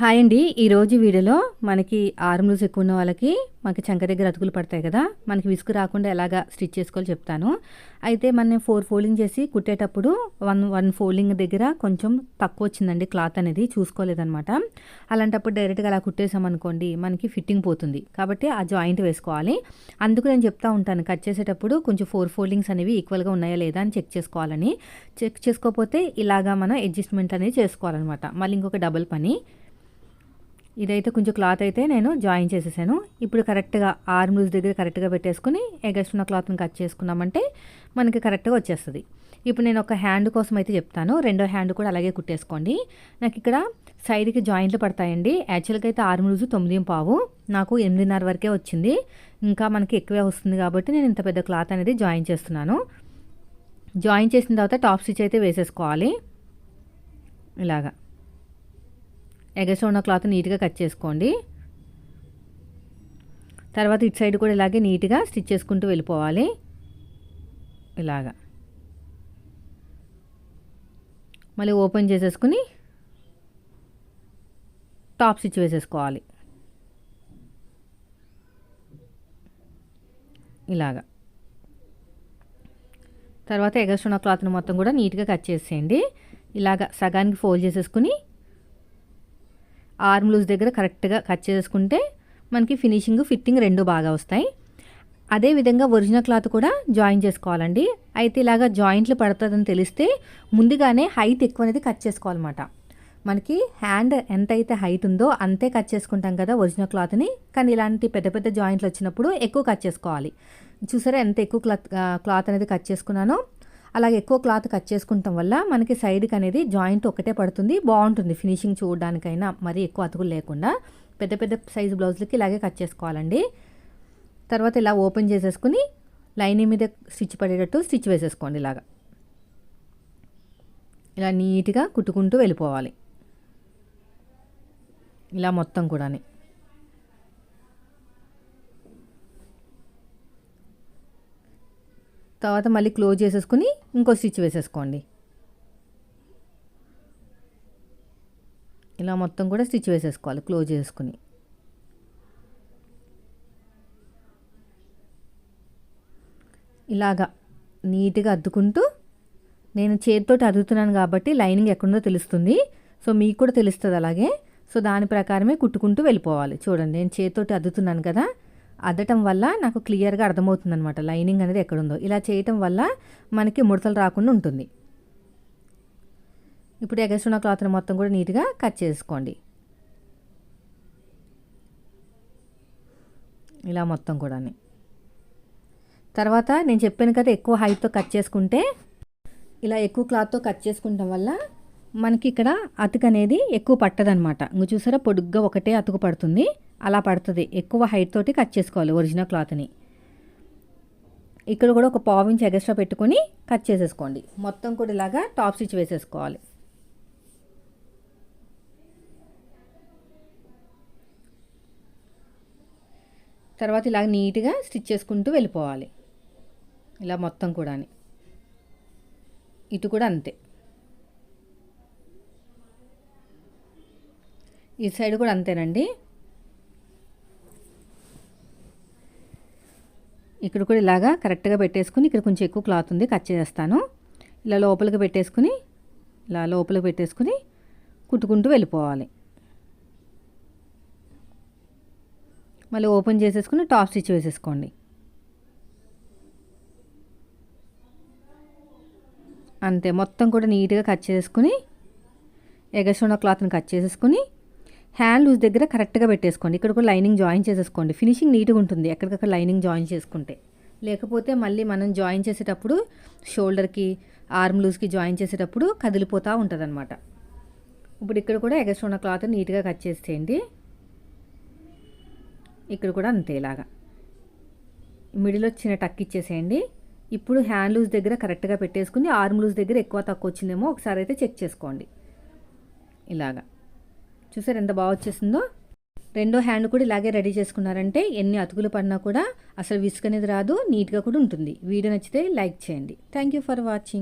Hi అండి. ఈరోజు వీడియోలో మనకి ఆర్మ్లూస్ ఎక్కువ ఉన్న వాళ్ళకి మనకి చంక దగ్గర అతుకులు పడతాయి కదా. మనకి విసుగు రాకుండా ఎలాగా స్టిచ్ చేసుకోవాలో చెప్తాను. అయితే మనం ఫోర్ ఫోల్డింగ్ చేసి కుట్టేటప్పుడు వన్ వన్ ఫోల్డింగ్ దగ్గర కొంచెం తక్కువ వచ్చిందండి క్లాత్ అనేది. చూసుకోలేదనమాట అలాంటప్పుడు డైరెక్ట్గా అలా కుట్టేసామనుకోండి మనకి ఫిట్టింగ్ పోతుంది. కాబట్టి ఆ జాయింట్ వేసుకోవాలి. అందుకు నేను చెప్తా ఉంటాను కట్ చేసేటప్పుడు కొంచెం ఫోర్ ఫోల్డింగ్స్ అనేవి ఈక్వల్గా ఉన్నాయా లేదా అని చెక్ చేసుకోవాలని. చెక్ చేసుకోకపోతే ఇలాగా మనం అడ్జస్ట్మెంట్ అనేది చేసుకోవాలన్నమాట. మళ్ళీ ఇంకొక డబుల్ పని. ఇదైతే కొంచెం క్లాత్ అయితే నేను జాయిన్ చేసేసాను. ఇప్పుడు కరెక్ట్గా ఆర్మ్ లూజ్ దగ్గర కరెక్ట్గా పెట్టేసుకుని ఎగస్ట్ ఉన్న క్లాత్ని కట్ చేసుకున్నామంటే మనకి కరెక్ట్గా వచ్చేస్తుంది. ఇప్పుడు నేను ఒక హ్యాండ్ కోసం అయితే చెప్తాను. రెండో హ్యాండ్ కూడా అలాగే కుట్టేసుకోండి. నాకు ఇక్కడ సైడ్కి జాయింట్లు పడతాయండి. యాక్చువల్గా అయితే ఆర్మ్ లూజు తొమ్మిది పావు. నాకు ఎనిమిదిన్నర వరకే వచ్చింది. ఇంకా మనకి ఎక్కువే వస్తుంది కాబట్టి నేను ఇంత పెద్ద క్లాత్ అనేది జాయిన్ చేస్తున్నాను. జాయిన్ చేసిన తర్వాత టాప్ స్టిచ్ అయితే వేసేసుకోవాలి. ఇలాగా. ఎగస్ట్రా ఉన్న క్లాత్ నీట్గా కట్ చేసుకోండి. తర్వాత ఇటు సైడ్ కూడా ఇలాగే నీట్గా స్టిచ్ చేసుకుంటూ వెళ్ళిపోవాలి. ఇలాగా. మళ్ళీ ఓపెన్ చేసేసుకుని టాప్ స్టిచ్ వేసేసుకోవాలి. ఇలాగా. తర్వాత ఎగస్ట్రా ఉన్న క్లాత్ని మొత్తం కూడా నీట్గా కట్ చేసేయండి. ఇలాగ సగానికి ఫోల్డ్ చేసేసుకుని ఆర్మ్ లూజ్ దగ్గర కరెక్ట్గా కట్ చేసుకుంటే మనకి ఫినిషింగ్ ఫిట్టింగ్ రెండు బాగా వస్తాయి. అదేవిధంగా ఒరిజినల్ క్లాత్ కూడా జాయిన్ చేసుకోవాలండి. అయితే ఇలాగా జాయింట్లు పడుతుందని తెలిస్తే ముందుగానే హైట్ ఎక్కువ అనేది కట్ చేసుకోవాలన్నమాట. మనకి హ్యాండ్ ఎంత అయితే హైట్ ఉందో అంతే కట్ చేసుకుంటాం కదా ఒరిజినల్ క్లాత్ని. కానీ ఇలాంటి పెద్ద పెద్ద జాయింట్లు వచ్చినప్పుడు ఎక్కువ కట్ చేసుకోవాలి. చూసారా ఎంత ఎక్కువ క్లాత్ క్లాత్ అనేది కట్ చేసుకున్నానో? అలాగే ఎక్కువ క్లాత్ కట్ చేసుకుంటాం వల్ల మనకి సైడ్కి అనేది జాయింట్ ఒకటే పడుతుంది. బాగుంటుంది ఫినిషింగ్ చూడడానికైనా మరీ ఎక్కువ అతుకులు లేకుండా. పెద్ద పెద్ద సైజు బ్లౌజ్లకి ఇలాగే కట్ చేసుకోవాలండి. తర్వాత ఇలా ఓపెన్ చేసేసుకుని లైనింగ్ మీద స్టిచ్ పడేటట్టు స్టిచ్ వేసేసుకోండి ఇలాగా. ఇలా నీట్గా కుట్టుకుంటూ వెళ్ళిపోవాలి. ఇలా మొత్తం కూడా తర్వాత మళ్ళీ క్లోజ్ చేసేసుకుని ఇంకో స్టిచ్ వేసేసుకోండి. ఇలా మొత్తం కూడా స్టిచ్ వేసేసుకోవాలి క్లోజ్ చేసుకుని. ఇలాగా నీట్గా అద్దుకుంటూ నేను చేతితోటి అద్దుతున్నాను కాబట్టి లైనింగ్ ఎక్కడుందో తెలుస్తుంది. సో మీకు కూడా తెలుస్తుంది అలాగే. సో దాని ప్రకారమే కుట్టుకుంటూ వెళ్ళిపోవాలి. చూడండి నేను చేతితోటి అద్దుతున్నాను కదా. అద్దటం వల్ల నాకు క్లియర్గా అర్థమవుతుంది అనమాట లైనింగ్ అనేది ఎక్కడుందో. ఇలా చేయటం వల్ల మనకి ముడతలు రాకుండా ఉంటుంది. ఇప్పుడు ఎగస్ట్రున్న క్లాత్ని మొత్తం కూడా నీట్గా కట్ చేసుకోండి. ఇలా మొత్తం కూడా తర్వాత నేను చెప్పాను కదా ఎక్కువ హైట్తో కట్ చేసుకుంటే ఇలా ఎక్కువ క్లాత్తో కట్ చేసుకుంటాం వల్ల మనకి ఇక్కడ అతుకు అనేది ఎక్కువ పట్టదనమాట ఇంక చూసారా పొడుగ్గా ఒకటే అతుకు పడుతుంది. అలా పడుతుంది. ఎక్కువ హైట్ తోటి కట్ చేసుకోవాలి ఒరిజినల్ క్లాత్ని ఇక్కడ కూడా ఒక పావు ఇంచ్ ఎగస్ట్రా పెట్టుకొని కట్ చేసేసుకోండి. మొత్తం కూడా ఇలాగా టాప్ స్టిచ్ వేసేసుకోవాలి. తర్వాత ఇలాగ నీట్గా స్టిచ్ చేసుకుంటూ వెళ్ళిపోవాలి. ఇలా మొత్తం కూడా ఇటు కూడా అంతే. ఈ సైడ్ కూడా అంతేనండి. ఇక్కడ కూడా ఇలాగా కరెక్ట్గా పెట్టేసుకుని ఇక్కడ కొంచెం ఎక్కువ క్లాత్ ఉంది కట్ చేస్తాను ఇలా లోపలికి పెట్టేసుకుని ఇలా లోపలికి పెట్టేసుకుని కుట్టుకుంటూ వెళ్ళిపోవాలి. మళ్ళీ ఓపెన్ చేసేసుకుని టాప్ స్టిచ్ వేసేసుకోండి. అంతే మొత్తం కూడా నీట్గా కట్ చేసుకుని ఎగస్ట్రా క్లాత్ని కట్ చేసేసుకుని హ్యాండ్ లూజ్ దగ్గర కరెక్ట్గా పెట్టేసుకోండి. ఇక్కడ కూడా లైనింగ్ జాయిన్ చేసేసుకోండి. ఫినిషింగ్ నీట్గా ఉంటుంది. ఎక్కడికక్కడ లైనింగ్ జాయిన్ చేసుకుంటే. లేకపోతే మళ్ళీ మనం జాయిన్ చేసేటప్పుడు షోల్డర్కి ఆర్మ్ లూజ్కి జాయిన్ చేసేటప్పుడు కదిలిపోతూ ఉంటుంది అనమాట ఇప్పుడు ఇక్కడ కూడా ఎగస్ట్రా ఉన్న క్లాత్ నీట్గా కట్ చేసేయండి ఇక్కడ కూడా అంతే ఇలాగా. మిడిలో చిన్న టక్ ఇచ్చేసేయండి. ఇప్పుడు హ్యాండ్ లూజ్ దగ్గర కరెక్ట్గా పెట్టేసుకుని ఆర్మ్ లూజ్ దగ్గర ఎక్కువ తక్కువ వచ్చిందేమో ఒకసారి అయితే చెక్ చేసుకోండి. ఇలాగా. చూసారు ఎంత బాగా వచ్చేసిందో? రెండో హ్యాండ్ కూడా ఇలాగే రెడీ చేసుకున్నారంటే ఎన్ని అతుకులు పడినా కూడా అసలు విసుకనేది రాదు నీట్గా కూడా ఉంటుంది. వీడియో నచ్చితే లైక్ చేయండి. Thank you for watching.